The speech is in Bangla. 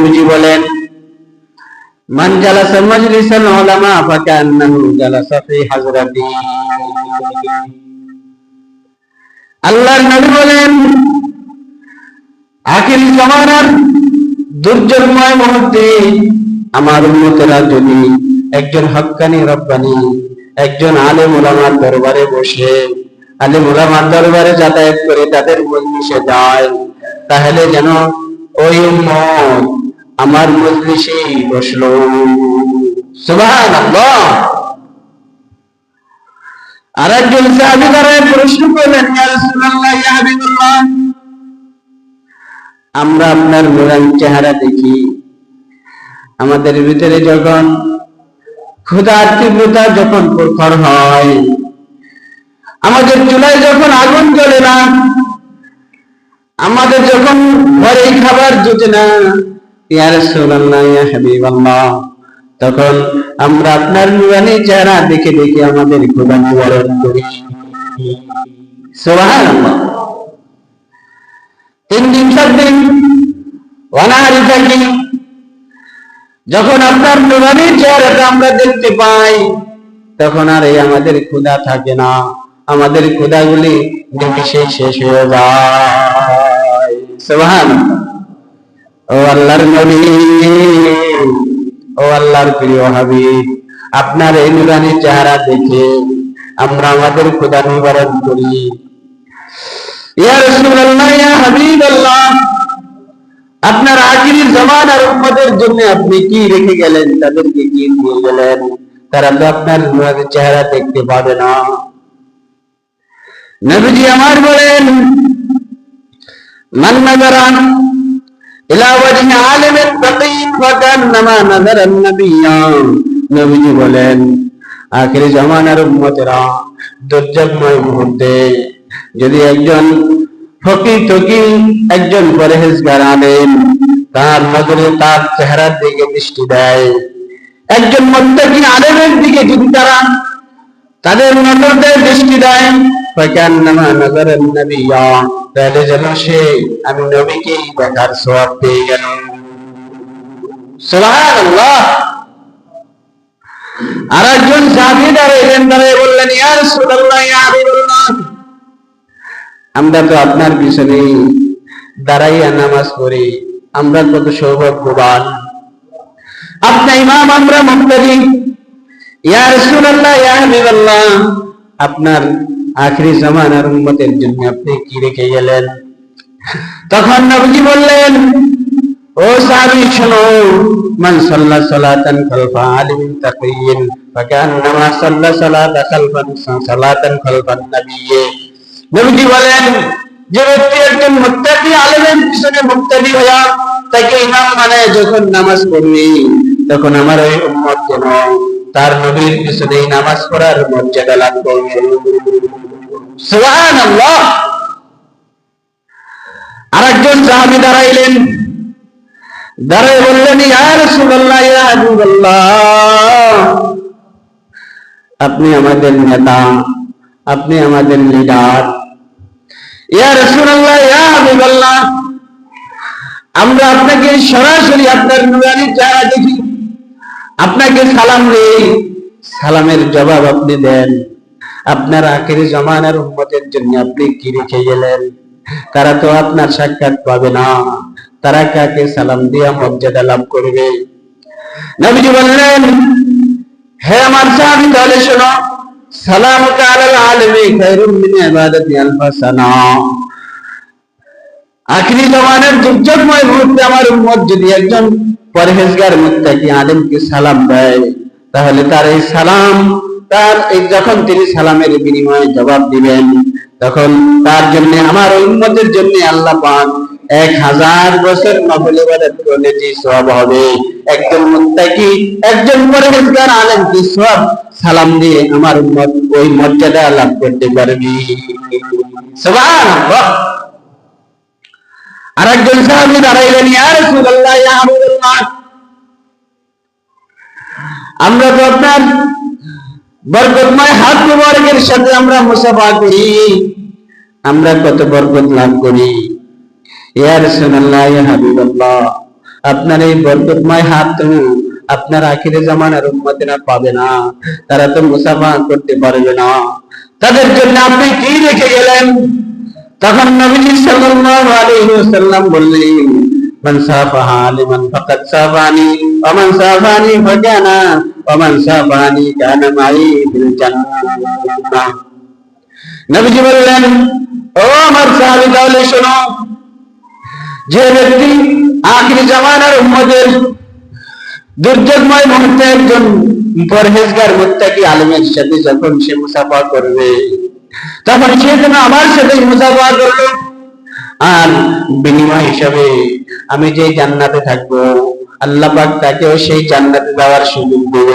নবীজি বলেন, মান জালাসা উলামা ফাকান্নাহু জালাসা ফি আল্লাহর নবী বলেন জামানার দুর্যোগময় মুহূর্তে আমার উম্মতেরা যদি একজন হক্কানি রব্বানি, একজন আলেম ওলামার দরবারে বসে, আলেম ওলামার দরবারে যাতায়াত করে তাদের মজলিসে যায়, তাহলে যেন ওই উম্মত আমার মজলিসেই বসল। সুবহানাল্লাহ। আর একজন সাহাবী দাঁড়ায় প্রশ্ন করলেন, ইয়া রাসূলুল্লাহ, ইয়া হাবিবাল্লাহ? আমরা আপনার নুরানি চেহারা দেখি। আমাদের ভিতরে যখন ক্ষুধার তীব্রতা যখন প্রখর হয়, আমাদের চুলায় যখন আগুন জ্বলে না, আমাদের যখন ঘরে খাবার জুটে না তখন আমরা আপনার নুরানি চেহারা দেখে দেখে আমাদের ক্ষুধা নিবারণ করি। তিন দিন চার দিন, অনাহারি থাকি। যখন আপনার নুরানির চেহারাটা আমরা দেখতে পাই, তখন আর এই আমাদের ক্ষুধা থাকে না। আমাদের ক্ষুধাগুলি নিমিশে শেষ হয়ে যায়। সুবহান ও আল্লাহর নবী, ও আল্লাহর প্রিয় হাবিব, আপনার এই নুরানির চেহারা দেখে আমরা আমাদের ক্ষুধা নিবারণ করি। ইয়া রাসূলুল্লাহ, ইয়া হাবিবাল্লাহ, আপনার আখিরি জামানার উম্মতের জন্য আপনি কি রেখে গেলেন? তাদেরকে কি দিয়ে গেলেন? তারা তো আপনার নূরের চেহারা দেখতে পাবে না। নবীজি আমার বলেন, মান নাযারা ইলা ওয়াজহি আলিমিন ফাকিহ ফাকান্নামা নাযারা নবিয়্যা নবীজি বলেন আখিরি জামানার উম্মতেরা দুর্যোগময় মুহূর্তে যদি একজন ফকি টকি একজন পরহেজগার আনেন তার নজরে তার চেহারার দিকে দৃষ্টি দেয়। একজন মুত্তাকি আলেমের দিকে যদি তারা তাদের নজর দেয় দৃষ্টি দেয়। ফাকান্নামা নাযারান নাবিয়্যা তাহলে যেন সে আমি নবীকেই দেখার সওয়াব পেয়ে গেল। আর একজন সাহাবী দাঁড়াইলেন দাঁড়িয়ে বললেন, ইয়া রাসূলুল্লাহ, ইয়া আমরা তো আপনার পিছনে দাঁড়াইয়া নামাজ পড়ি, আমরা কত সৌভাগ্যবান। আপনি ইমাম, আমরা মুক্তাদি। ইয়া রাসূলুল্লাহ, ইয়া আপনার আখরি জামানার উম্মতের জন্য আপনি কি রেখে গেলেন? তখন নবীজি বললেন, ও সাহাবী, শোনো, মান সাল্লা সালাতান খালফা আলিমিন তাকিয়িন ফাকান্নামা সাল্লা সালাতা খালফান সালাতান খালফান নাবিয়্যে। নবীজি বলেন, যে ব্যক্তি একজন মুত্তাকি আলেমের পিছনে মুক্তাদি হইয়া তাকে ইমাম মানে যখন নামাজ পড়বি, তখন আমার ওই উম্মত যেন তার নবীর পিছনে নামাজ পড়ার মর্যাদা লাভ করবে। সুবহানাল্লাহ। আরেকজন সাহাবী দাঁড়াইলেন। দাঁড়াই বললেন আপনি আমাদের নেতা, আপনি আমাদের লিডার। ইয়া রাসূলুল্লাহ, ইয়া আমরা আপনাকে সরাসরি আপনার নুরানি চেহারা দেখি। আপনাকে সালাম দেই সালামের জবাব আপনি দেন। আপনার আখেরি জমানার উম্মতের জন্য আপনি কি রেখে গেলেন? তারা তো আপনার সাক্ষাৎ পাবে না। তারা কাকে সালাম দিয়া মর্যাদা লাভ করবে? নবীজি বললেন, হে আমার সাহাবী, তাহলে শোনো সালাম আলাল আলমী খায়রুম মিন ইবাদাতি আলফা সানা। আখিরি জমানের দুর্যোগময় মুহূর্তে আমার উম্মত যদি একজন পরহেজগার মুত্তাকি আলেমকে সালাম দেয়, তাহলে তার এই সালাম, তার এই যখন তিনি সালামের বিনিময়ে জবাব দিবেন, তখন তার জন্য, আমার ওই উম্মতের জন্য আল্লাহ পাক এক হাজার বছর নফল ইবাদত করলে যে সওয়াব হবে। একজন মুত্তাকি, একজন পরহেজগার আলেমকে সওয়াব, সালাম দিয়ে আমার উম্মত ওই মর্যাদা লাভ করতে পারবে। সাহাবী দাঁড়াইলেন আমরা তো আপনার বরকতময় হাত মুবারকের সাথে আমরা মুসাফা করি। আমরা কত বরকত লাভ করি। ইয়া ইয়া হাবিবাল্লাহ, আপনার এই বরকতময় হাত তো আপনার আখিরে জামানার উম্মতেরা পাবে না। তারা তো মুসাফা করতে পারবে না। তাদের জন্য আপনি কি রেখে গেলেন? তখন নবীজি সাল্লাল্লাহু আলাইহি ওয়াসাল্লাম বললেন মান সাফাহা লিমান ফাকাদ সাফানি ওয়া মান সাফানি ফাকানা ওয়া মান সাফানি কানা মাই ফিল জান্নাহ নবীজি বললেন ও আমার সাহাবী তাহলে শোনো যে ব্যক্তি আখিরি জামানার উম্মতের দুর্যোগময় মুহূর্তে একজন পরহেজগার মুত্তাকি আলেমের সাথে যখন সে মুসাফা করবে তখন সে যেন আমার সাথে মুসাফা করল। আর বিনিময় হিসাবে আমি যে জান্নাতে থাকব, আল্লাহ পাক তাকেও সেই জান্নাতে যাওয়ার সুযোগ দেবে।